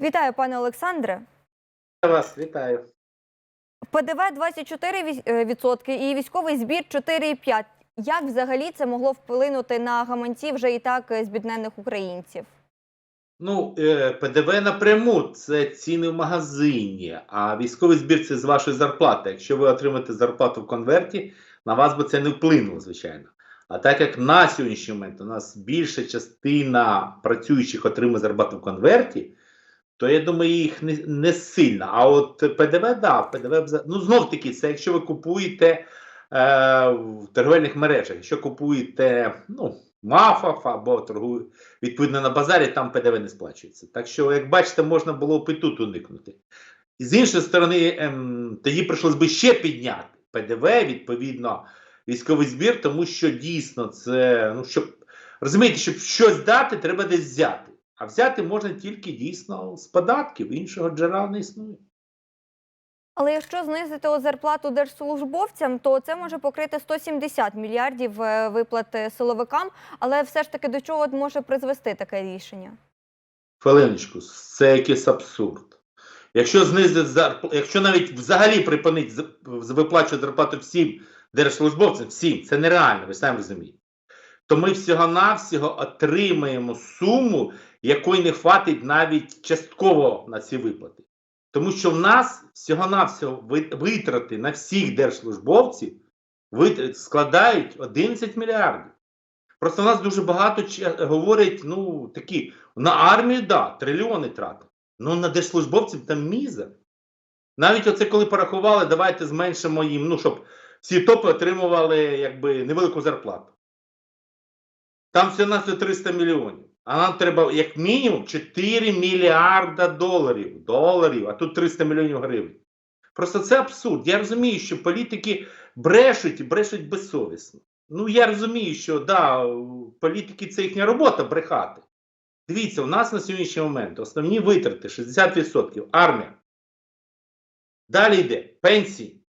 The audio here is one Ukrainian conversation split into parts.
Вітаю, пане Олександре. Я вас вітаю. ПДВ 24% і військовий збір 4,5%. Як взагалі це могло вплинути на гаманці вже і так е, збіднених українців? Ну, е, ПДВ напряму це ціни в магазині, а військовий збір це з вашої зарплати. Якщо ви отримаєте зарплату в конверті, на вас би це не вплинуло, звичайно. А так як на сьогоднішній момент у нас більша частина працюючих отримує зарплату в конверті, то я думаю, їх не, не сильно. А от ПДВ, да, ПДВ ну знов таки, це якщо ви купуєте е, в торговельних мережах, якщо купуєте ну, МАФАФ або торгуєте відповідно на базарі, там ПДВ не сплачується. Так що, як бачите, можна було б і тут уникнути. І з іншої сторони, ем, тоді прийшлось би ще підняти ПДВ, відповідно, військовий збір, тому що дійсно це, ну, щоб розумієте, щоб щось дати, треба десь взяти. А взяти можна тільки дійсно з податків, іншого джерела не існує. Але якщо знизити зарплату держслужбовцям, то це може покрити 170 мільярдів е, виплати силовикам. Але все ж таки до чого може призвести таке рішення? Хвилиночку, це якийсь абсурд. Якщо знизить зарп... якщо навіть взагалі припинить виплачувати зарплату всім держслужбовцям, всім, це нереально, ви самі розумієте. То ми всього-навсього отримаємо суму, якої не хватить навіть частково на ці виплати. Тому що в нас всього-навсього витрати на всіх держслужбовців складають 11 мільярдів. Просто в нас дуже багато говорять, ну, такі, на армію, да, трильйони тратить. Ну, на держслужбовців там мізер. Навіть оце коли порахували, давайте зменшимо їм, ну, щоб всі топи отримували якби невелику зарплату. Там все на 300 мільйонів. А нам треба як мінімум 4 мільярда доларів. Доларів, а тут 300 мільйонів гривень. Просто це абсурд. Я розумію, що політики брешуть і брешуть безсовісно. Ну, я розумію, що да, політики це їхня робота брехати. Дивіться, у нас на сьогоднішній момент основні витрати 60% армія. Далі йде пенсії.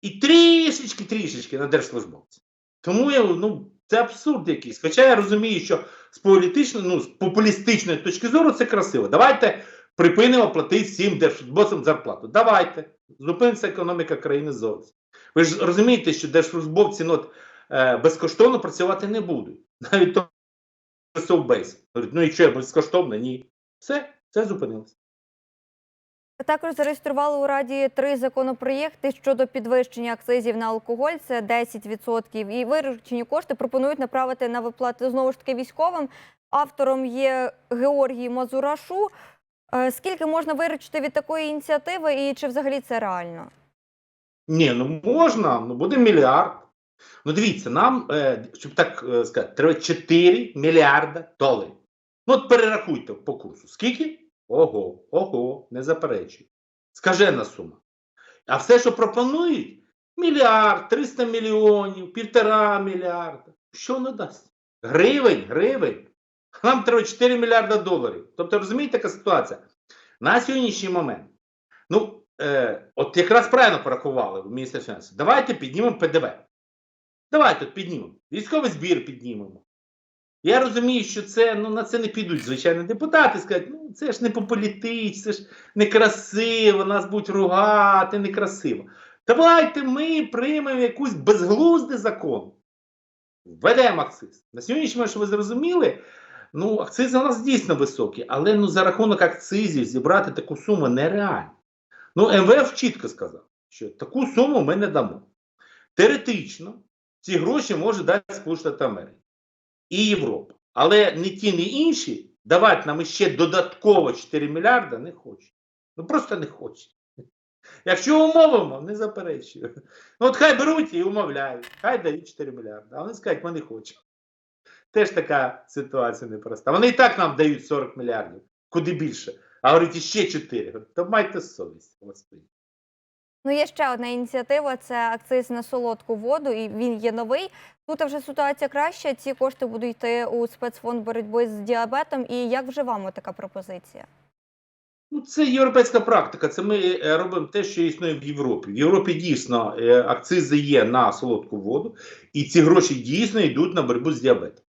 І трішечки, трішечки на держслужбовців. Тому я, ну, це абсурд якийсь. Хоча я розумію, що з політичної, ну, з популістичної точки зору це красиво. Давайте припинимо платити всім держслужбовцям зарплату. Давайте. Зупиниться економіка країни зовсім. Ви ж розумієте, що держслужбовці ну, е, безкоштовно працювати не будуть. Навіть то Совбейс. Говорить, ну і що, безкоштовно? Ні. Все, це зупинилося. Також зареєстрували у Раді три законопроєкти щодо підвищення акцизів на алкоголь. Це 10%. І виручені кошти пропонують направити на виплати знову ж таки військовим. Автором є Георгій Мазурашу. Е, Скільки можна виручити від такої ініціативи, і чи взагалі це реально? Ні, ну можна, ну буде мільярд. Ну дивіться, нам, е, щоб так е, сказати, треба 4 мільярда доларів. Ну от перерахуйте по курсу. Скільки? Ого, ого, не заперечуй. Скажена сума. А все, що пропонують, мільярд, 300 мільйонів, півтора мільярда. Що воно дасть? Гривень, гривень. Нам треба 4 мільярда доларів. Тобто, розумієте, яка ситуація? На сьогоднішній момент. Ну, е, от якраз правильно порахували в Міністерстві фінансів. Давайте піднімемо ПДВ. Давайте піднімемо. Військовий збір піднімемо. Я розумію, що це, ну, на це не підуть, звичайно, депутати скажуть, ну це ж не по-політичному, це ж некрасиво, нас будуть ругати, некрасиво. Давайте ми приймемо якийсь безглуздий закон. Введемо акциз. На сьогоднішній момент, що ви зрозуміли, ну, акцизи у нас дійсно високі, але ну, за рахунок акцизів зібрати таку суму нереально. Ну, МВФ чітко сказав, що таку суму ми не дамо. Теоретично, ці гроші може дати Сполучені Америки і Європа. Але не ті, не інші давати нам ще додатково 4 мільярда не хочуть. Ну просто не хочуть. Якщо умовимо, не заперечую. Ну от хай беруть і умовляють, хай дають 4 мільярди. А вони скажуть, ми не хочемо. Теж така ситуація непроста. Вони і так нам дають 40 мільярдів, куди більше. А говорять, ще 4. Говорю, То майте совість, господи. Ну, є ще одна ініціатива: це акциз на солодку воду, і він є новий. Тут вже ситуація краща. Ці кошти будуть йти у спецфонд боротьби з діабетом. І як вживаємо така пропозиція? Ну, це європейська практика. Це ми е, робимо те, що існує в Європі. В Європі дійсно е, акцизи є на солодку воду, і ці гроші дійсно йдуть на боротьбу з діабетом.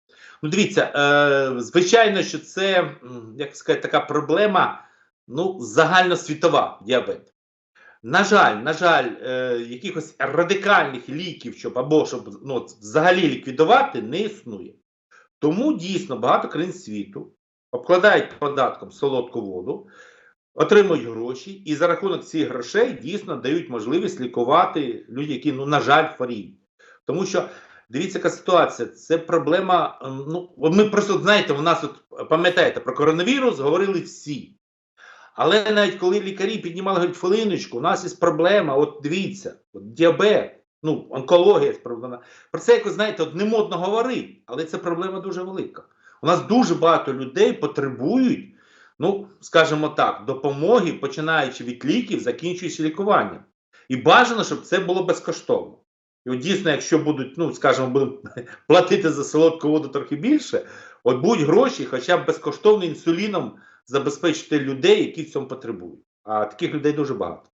Ну, дивіться, е, звичайно, що це як сказати, така проблема ну, загальносвітова діабет. На жаль, на жаль, е, якихось радикальних ліків, щоб або щоб ну, взагалі ліквідувати, не існує. Тому дійсно багато країн світу обкладають податком солодку воду, отримують гроші, і за рахунок цих грошей дійсно дають можливість лікувати людей, які, ну, на жаль, хворіють. Тому що дивіться, яка ситуація. Це проблема. ем, Ну, ми просто знаєте, у нас от пам'ятаєте про коронавірус говорили всі. Але навіть коли лікарі піднімали, говорять, хвилиночку, у нас є проблема, от дивіться, от діабет, ну, онкологія проблема. Про це якось, знаєте, от не модно говорити, але це проблема дуже велика. У нас дуже багато людей потребують, ну, скажімо так, допомоги, починаючи від ліків, закінчуючи лікуванням. І бажано, щоб це було безкоштовно. І от дійсно, якщо будуть, ну, скажімо, будемо платити за солодку воду трохи більше, от будуть гроші, хоча б безкоштовно інсуліном забезпечити людей, які в цьому потребують. А таких людей дуже багато.